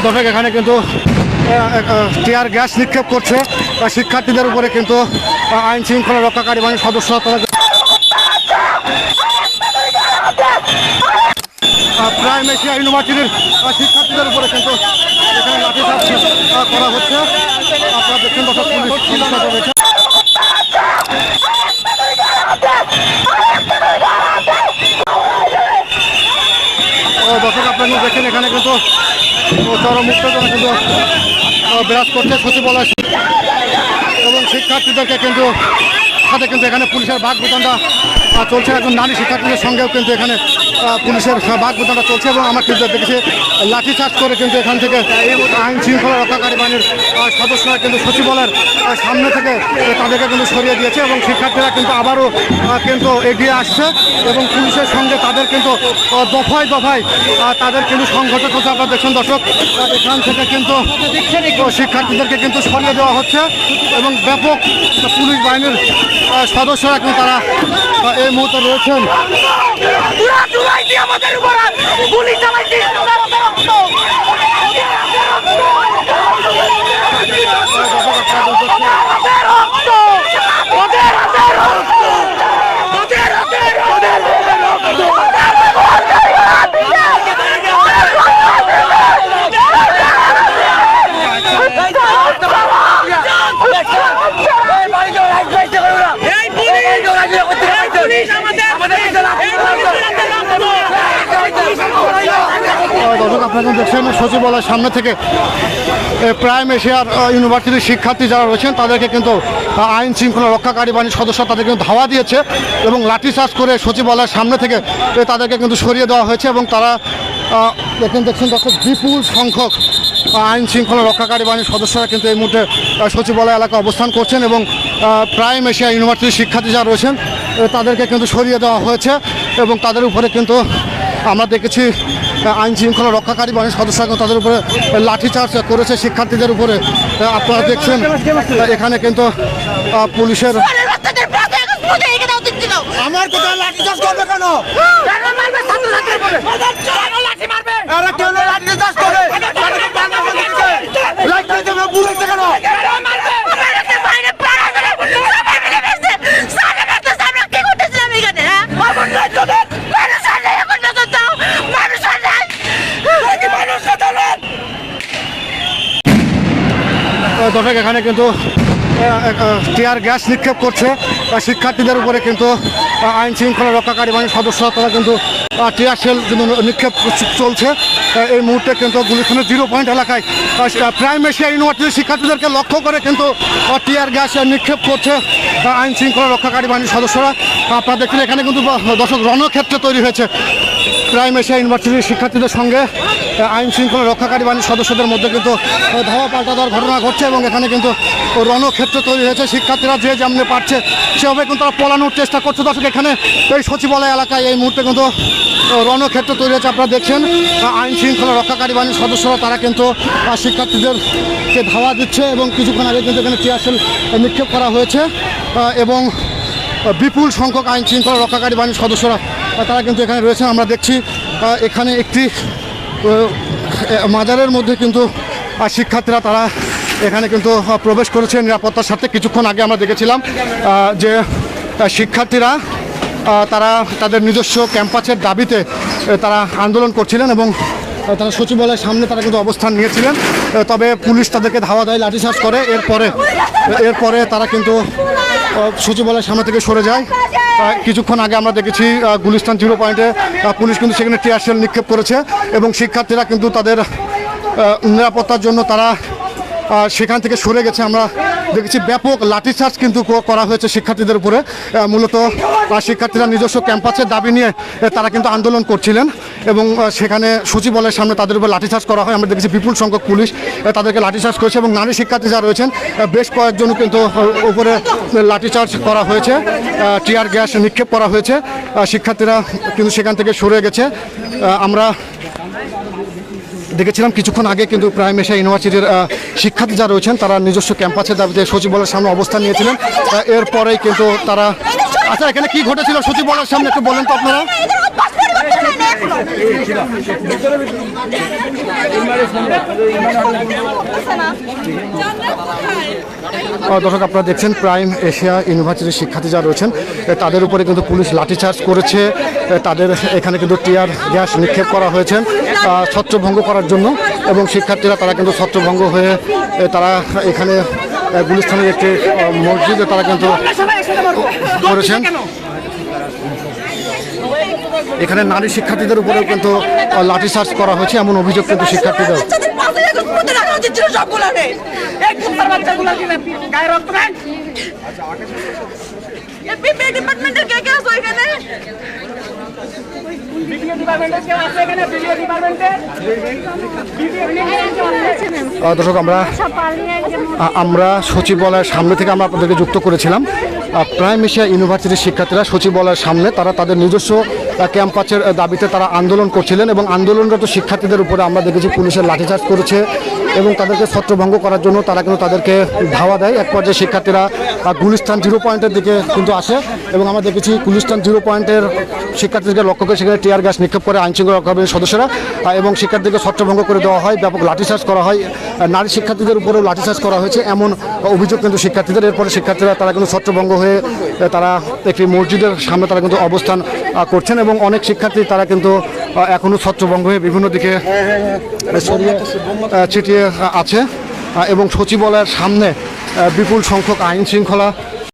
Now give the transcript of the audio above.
দর্শক, এখানে কিন্তু টিয়ার গ্যাস নিক্ষেপ করছে। শিক্ষার্থীদের উপরে কিন্তু আইন শৃঙ্খলা রক্ষাকারী বাহিনীর সদস্য তারা প্রাইম এশিয়া ইউনিভার্সিটির শিক্ষার্থীদের উপরে কিন্তু এখানে লাঠিচার্জ করা হচ্ছে। আপনারা দেখছেন দর্শক, পুলিশ দর্শক, আপনারা দেখেন এখানে কিন্তু চরম উত্তেজনা কিন্তু বিরাজ করছে সচিবালয়। এবং শিক্ষার্থীদেরকে কিন্তু সাথে কিন্তু এখানে পুলিশের বাঘ বিতণ্ডা চলছে। একজন নারী শিক্ষার্থীদের সঙ্গেও কিন্তু এখানে পুলিশের বাঘ বিতণ্ডা চলছে এবং আমরা কিন্তু দেখেছি লাঠিচার্জ করে কিন্তু এখান থেকে আইন শৃঙ্খলা রক্ষাকারী বাহিনীর সদস্যরা কিন্তু সচিবালয়ের সামনে থেকে তাদেরকে কিন্তু সরিয়ে দিয়েছে এবং শিক্ষার্থীরা কিন্তু আবারও কিন্তু এগিয়ে আসছে এবং পুলিশের সঙ্গে তাদের কিন্তু দফায় দফায় তাদের কিন্তু সংঘর্ষ চলছে। আপনারা দেখছেন দর্শক, এখান থেকে কিন্তু শিক্ষার্থীদেরকে কিন্তু সরিয়ে দেওয়া হচ্ছে এবং ব্যাপক পুলিশ বাহিনীর সদস্যরা কিন্তু তারা এই মুহূর্তে রয়েছেন। দিয়ে আমাদের উপর গুলি চালাইছে আপনারা দেখছেন সচিবালয়ের সামনে থেকে প্রাইম এশিয়ার ইউনিভার্সিটির শিক্ষার্থী যারা রয়েছেন, তাদেরকে কিন্তু আইন শৃঙ্খলা রক্ষাকারী বাহিনীর সদস্য তাদের কিন্তু ধাওয়া দিয়েছে এবং লাঠিচার্জ করে সচিবালয়ের সামনে থেকে তাদেরকে কিন্তু সরিয়ে দেওয়া হয়েছে এবং তারা দেখেন, দেখছেন দর্শক বিপুল সংখ্যক আইন শৃঙ্খলা রক্ষাকারী বাহিনীর সদস্যরা কিন্তু এই মুহূর্তে সচিবালয় এলাকায় অবস্থান করছেন এবং প্রাইম এশিয়া ইউনিভার্সিটির শিক্ষার্থী যারা রয়েছেন তাদেরকে কিন্তু সরিয়ে দেওয়া হয়েছে এবং তাদের উপরে কিন্তু আমরা দেখেছি আইনশৃঙ্খলা আইন শৃঙ্খলা রক্ষাকারী বাহিনীর সদস্যগণ তাদের উপরে লাঠিচার্জ করেছে শিক্ষার্থীদের উপরে। আপনারা দেখছেন এখানে কিন্তু পুলিশের আমার কোথায় লাঠিচার্জ করবে কেন? দর্শক, এখানে কিন্তু টিয়ার গ্যাস নিক্ষেপ করছে। শিক্ষার্থীদের উপরে কিন্তু আইন শৃঙ্খলা রক্ষাকারী বাহিনীর সদস্যরা তারা কিন্তু টিয়ার সেল কিন্তু নিক্ষেপ চলছে। এই মুহূর্তে কিন্তু গুলিখানের জিরো পয়েন্ট এলাকায় প্রাইম এশিয়া ইউনিভার্সিটির শিক্ষার্থীদেরকে লক্ষ্য করে কিন্তু টিয়ার গ্যাস নিক্ষেপ করছে আইন শৃঙ্খলা রক্ষাকারী বাহিনীর সদস্যরা। আপনারা দেখছেন এখানে কিন্তু দর্শক, রণক্ষেত্র তৈরি হয়েছে। প্রাইম এশিয়া ইউনিভার্সিটির শিক্ষার্থীদের সঙ্গে আইন শৃঙ্খলা রক্ষাকারী বাহিনীর সদস্যদের মধ্যে কিন্তু ধাওয়া পাল্টা দেওয়ার ঘটনা ঘটছে এবং এখানে কিন্তু রণক্ষেত্র তৈরি হয়েছে। শিক্ষার্থীরা যে যেমনি পারছে, সেভাবে কিন্তু তারা পলানোর চেষ্টা করছে। দর্শক, এখানে এই সচিবালয় এলাকায় এই মুহূর্তে কিন্তু রণক্ষেত্র তৈরি হয়েছে। আপনারা দেখছেন আইন শৃঙ্খলা রক্ষাকারী বাহিনীর সদস্যরা, তারা কিন্তু শিক্ষার্থীদেরকে ধাওয়া দিচ্ছে এবং কিছুক্ষণ আগে কিন্তু এখানে টিয়ারশেল নিক্ষেপ করা হয়েছে। এবং বিপুল সংখ্যক আইন শৃঙ্খলা রক্ষাকারী বাহিনীর সদস্যরা তারা কিন্তু এখানে রয়েছেন। আমরা দেখছি এখানে একটি মাজারের মধ্যে কিন্তু শিক্ষার্থীরা তারা এখানে কিন্তু প্রবেশ করেছে নিরাপত্তার সাথে কিছুক্ষণ আগে আমরা দেখেছিলাম যে শিক্ষার্থীরা তারা তাদের নিজস্ব ক্যাম্পাসের দাবিতে তারা আন্দোলন করছিলেন এবং তারা সচিবালয়ের সামনে তারা কিন্তু অবস্থান নিয়েছিলেন। তবে পুলিশ তাদেরকে ধাওয়া দেয় লাঠিচার্জ করে। এরপরে এরপরে তারা কিন্তু সচিবালয়ের সামনে থেকে সরে যায়। কিছুক্ষণ আগে আমরা দেখেছি গুলিস্তান জিরো পয়েন্টে পুলিশ কিন্তু সেখানে টিয়ারশেল নিক্ষেপ করেছে এবং শিক্ষার্থীরা কিন্তু তাদের নিরাপত্তার জন্য তারা সেখান থেকে সরে গেছে। আমরা দেখেছি ব্যাপক লাঠিচার্জ কিন্তু করা হয়েছে শিক্ষার্থীদের উপরে। মূলত শিক্ষার্থীরা নিজস্ব ক্যাম্পাসের দাবি নিয়ে তারা কিন্তু আন্দোলন করছিলেন। এবং সেখানে সচিবালয়ের সামনে তাদের উপর লাঠিচার্জ করা হয়। আমরা দেখেছি বিপুল সংখ্যক পুলিশ তাদেরকে লাঠিচার্জ করেছে এবং নারী শিক্ষার্থী যারা রয়েছেন বেশ কয়েকজন কিন্তু উপরে লাঠিচার্জ করা হয়েছে টিয়ার গ্যাস নিক্ষেপ করা হয়েছে শিক্ষার্থীরা কিন্তু সেখান থেকে সরে গেছে। আমরা দেখেছিলাম কিছুক্ষণ আগে কিন্তু প্রাইম এশিয়া ইউনিভার্সিটির শিক্ষার্থী যারা রয়েছেন, তারা নিজস্ব ক্যাম্পাসের দাবিতে সচিবালয়ের সামনে অবস্থান নিয়েছিলেন। এরপরেই কিন্তু তারা আচ্ছা এখানে কি ঘটেছিল সচিবালয়ের সামনে একটু বলেন তো আপনারা। দর্শক আপনারা দেখছেন প্রাইম এশিয়া ইউনিভার্সিটির শিক্ষার্থী যারা রয়েছেন তাদের উপরে কিন্তু পুলিশ লাঠিচার্জ করেছে তাদের এখানে কিন্তু টিয়ার গ্যাস নিক্ষেপ করা হয়েছে ছত্রভঙ্গ করার জন্য এবং শিক্ষার্থীরা তারা কিন্তু ছত্রভঙ্গ হয়ে তারা এখানে এ, গুলিস্তানের একটি মসজিদে তারা কিন্তু করেছেন। এখানে নারী শিক্ষার্থীদের উপরেও কিন্তু লাঠিচার্জ করা হয়েছে এমন অভিযোগ কিন্তু শিক্ষার্থীদের। ডিপার্টমেন্টের কে কে আছে দর্শক আমরা আমরা সচিবালয়ের সামনে থেকে আমরা আপনাদেরকে যুক্ত করেছিলাম। প্রাইম এশিয়া ইউনিভার্সিটির শিক্ষার্থীরা সচিবালয়ের সামনে তারা তাদের নিজস্ব ক্যাম্পাসের দাবিতে তারা আন্দোলন করছিলেন এবং আন্দোলনরত শিক্ষার্থীদের উপরে আমরা দেখেছি পুলিশের লাঠিচার্জ করেছে। এবং তাদেরকে ছত্রভঙ্গ করার জন্য তারা কিন্তু তাদেরকে ধাওয়া দেয়। এক পর্যায়ে শিক্ষার্থীরা গুলিস্তান জিরো পয়েন্টের দিকে কিন্তু আসে এবং আমরা দেখেছি গুলিস্তান জিরো পয়েন্টের শিক্ষার্থীদেরকে লক্ষ্য করে সেখানে টিয়ার গ্যাস নিক্ষেপ করে আইনশৃঙ্খলা রক্ষা সদস্যরা এবং শিক্ষার্থীদেরকে ছত্রভঙ্গ করে দেওয়া হয়। ব্যাপক লাঠিচার্জ করা হয়। নারী শিক্ষার্থীদের উপরেও লাঠিচার্জ করা হয়েছে এমন অভিযোগ কিন্তু শিক্ষার্থীদের। এরপরে শিক্ষার্থীরা তারা কিন্তু ছত্রভঙ্গ হয়ে তারা একটি মসজিদের সামনে তারা কিন্তু অবস্থান করছেন এবং অনেক শিক্ষার্থী তারা কিন্তু আহ, এখনও ছত্রভঙ্গ বিভিন্ন দিকে ছিটিয়ে আছে। এবং সচিবালয়ের সামনে বিপুল সংখ্যক আইন শৃঙ্খলা